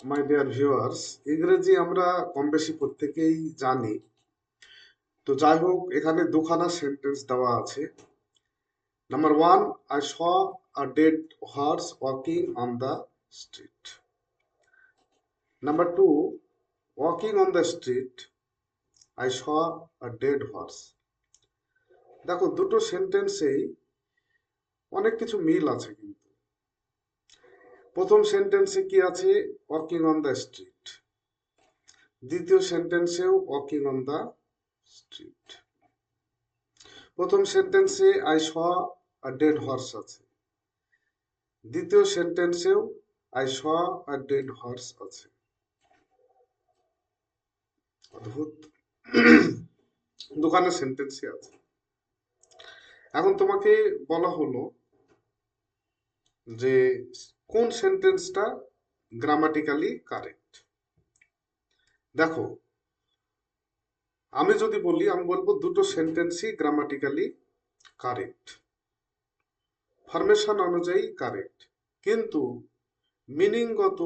My dear viewers ইংরেজি আমরা কম বেশি প্রত্যেকেই জানি। তো যাই হোক, এখানে দুখানা সেন্টেন্স দেওয়া আছে। Number one I saw a dead horse walking on the street number two walking on the street I saw a dead horse দেখো, দুটো সেন্টেন্সেই অনেক কিছু মিল আছে প্রথম সেন্টেন্সে কি আছে? ওয়াকিং অন দ্য স্ট্রিট দ্বিতীয় সেন্টেন্সেও ওয়াকিং অন দ্য স্ট্রিট প্রথম সেন্টেন্সে I saw a dead horse আছে। দ্বিতীয় সেন্টেন্সেও I saw a dead horse আছে। অদ্ভুত। দোকানের সেন্টেন্সই আছে। এখন তোমাকে বলা হলো যে কোন সেন্টেন্সটা গ্রামাটিক্যালি কারেক্ট দেখো, আমি যদি বলি, আমি বলব দুটো সেন্টেন্সই গ্রামাটিক্যালি কারেক্ট ফরমেশন অনুযায়ী কারেক্ট কিন্তু মিনিংগত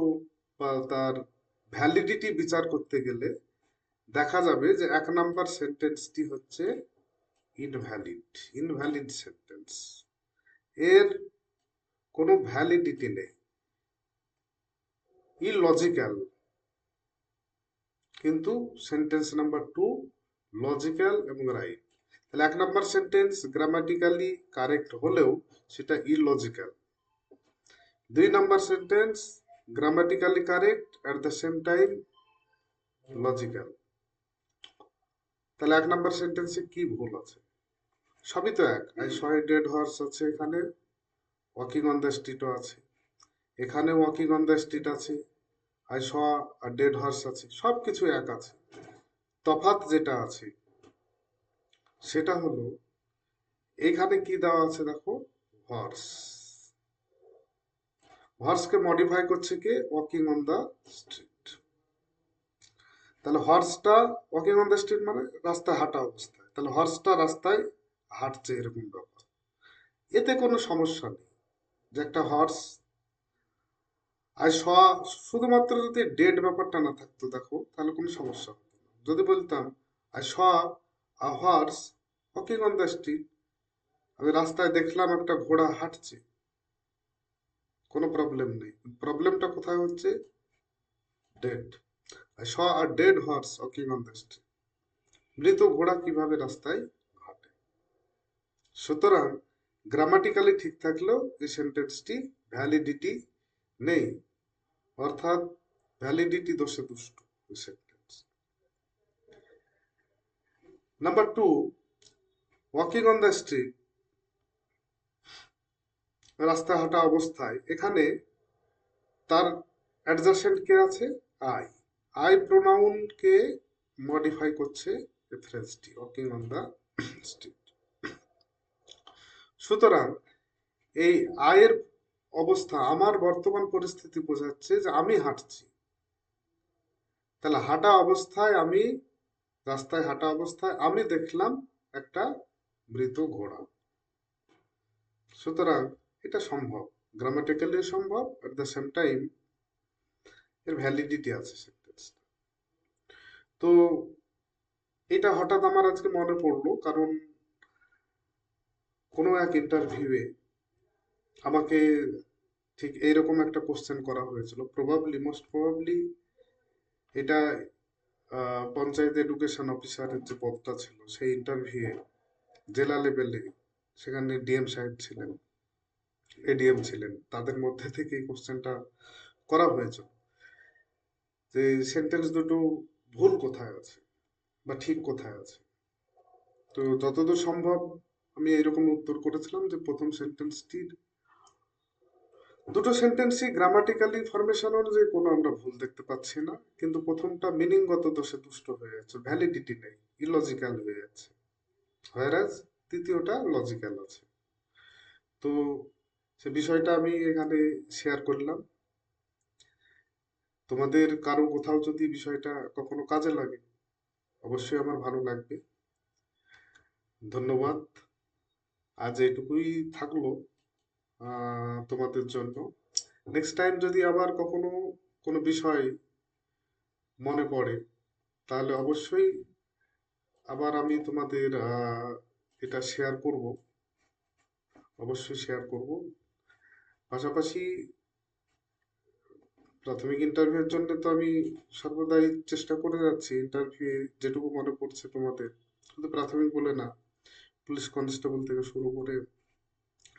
বা তার ভ্যালিডিটি বিচার করতে গেলে দেখা যাবে যে এক নাম্বার সেন্টেন্সটি হচ্ছে ইনভ্যালিড ইনভ্যালিড সেন্টেন্স এর কোনো ভ্যালিডিটি নেই। ইলজিক্যাল কিন্তু সেন্টেন্স নাম্বার টু লজিক্যাল এবং রাইট তাহলে এক নাম্বার সেন্টেন্স গ্রামাটিক্যালি কারেক্ট হলেও সেটা ইলজিক্যাল দুই number sentence grammatically correct at the same time logical তাহলে এক নাম্বার সেন্টেন্সে কি ভুল আছে? সবই তো এক। আই শয় ডেড হর্স আছে এখানে। ওয়াকিং অন দ্য স্ট্রিটও আছে। এখানে ওয়াকিং অন দ্য স্ট্রিট আছে I saw, R dead horse আছে সব কিছু এক আছে। তফাত যেটা আছে, সেটা হলো, এখানে কি দেওয়া আছে দেখো? হর্স। হর্সকে মডিফাই করছে কে? Walking on the street. তাহলে হর্সটা ওয়াকিং অন দ্য স্ট্রিট মানে রাস্তায় হাঁটা অবস্থায়। তাহলে হর্সটা রাস্তায় হাঁটছে, এরকম ব্যাপার। এতে কোনো সমস্যা নেই। যে একটা হর্স আর স, শুধুমাত্র যদি ডেড ব্যাপারটা না থাকতো দেখো, তাহলে কোনো সমস্যা হতো না। যদি বলতাম I saw, a horse walking on the street আমি রাস্তায় দেখলাম একটা ঘোড়া হাঁটছে। কোনো প্রবলেম নেই। প্রবলেমটা কোথায় হচ্ছে? Dead I saw a dead horse walking on the street মৃত ঘোড়া কীভাবে রাস্তায় হাঁটে? সুতরাং গ্রামাটিক্যালি ঠিক থাকলেও এই সেন্টেন্সটি ভ্যালিডিটি নেই। অর্থাৎ ভ্যালিডিটি দোষে দুষ্ট sentence number two walking on the street রাস্তা হাঁটা অবস্থায়। এখানে তার অ্যাডজাসেন্ট কে আছে? আই আই প্রোনাউনকে মডিফাই করছে ফ্রেজটি ওয়াকিং অন দ্য স্ট্রিট সুতরাং এই আয়ের অবস্থা আমার বর্তমান পরিস্থিতি বোঝাচ্ছে যে আমি হাঁটছি। তাহলে হাঁটা অবস্থায় আমি, রাস্তায় হাঁটা অবস্থায় আমি দেখলাম একটা মৃত ঘোড়া। সুতরাং এটা সম্ভব গ্রামাটিক্যালি সম্ভব অ্যাট দ্য সেম টাইম এর ভ্যালিডিটি আছে সেন্টেন্সটা তো এটা হঠাৎ আমার আজকে মনে পড়ল, কারণ কোনো এক ইন্টারভিউয়ে আমাকে ঠিক এইরকম একটা কোশ্চেন করা হয়েছিল। প্রবাবলি মোস্ট প্রবাবলি এটা পঞ্চায়েত এডুকেশন অফিসারের যে পদটা ছিল, সেই ইন্টারভিউয়ে জেলা লেভেলে সেখানে ডিএম সাহেব ছিলেন এডিএম ছিলেন। তাদের মধ্যে থেকে এই কোশ্চেনটা করা হয়েছিল যে সেন্টেন্স দুটো ভুল কোথায় আছে বা ঠিক কোথায় আছে? তো যতদূর সম্ভব আমি এরকম উত্তর করেছিলাম যে প্রথম সেন্টেন্সটির দুটো সেন্টেন্সই গ্রামাটিক্যালি ফরমেশন অনুযায়ী কোনো আমরা ভুল দেখতে পাচ্ছি না, কিন্তু প্রথমটা মিনিংগত দোষে দুষ্ট হয়ে যাচ্ছে ভ্যালিডিটি নেই ইলজিক্যাল হয়ে যাচ্ছে হোয়ারাজ তৃতীয়টা লজিক্যাল আছে। তো সে বিষয়টা আমি এখানে শেয়ার করলাম। তোমাদের কারও কোথাও যদি বিষয়টা কখনো কাজে লাগে, অবশ্যই আমার ভালো লাগবে। ধন্যবাদ। আজ এইটুকুই থাকল তোমাদের জন্য। নেক্সট টাইম যদি আবার কখনো কোনো বিষয় মনে পড়ে, তাহলে অবশ্যই আবার আমি তোমাদের এটা শেয়ার করব। অবশ্যই শেয়ার করব। পাশাপাশি প্রাথমিক ইন্টারভিউর জন্য তো আমি সর্বদাই চেষ্টা করে যাচ্ছি। ইন্টারভিউ যেটুকু মনে পড়ছে তোমাদের, শুধু প্রাথমিক বলে না পুলিশ কনস্টেবল থেকে শুরু করে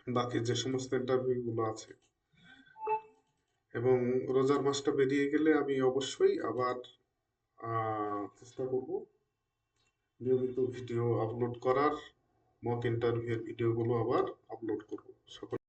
বাকি যে সমস্ত ইন্টারভিউগুলো আছে। এবং রোজার মাসটা বেরিয়ে গেলে আমি অবশ্যই আবার চেষ্টা করব নিয়মিত ভিডিও আপলোড করার মক ইন্টারভিউ ভিডিওগুলো আবার আপলোড করব। সকল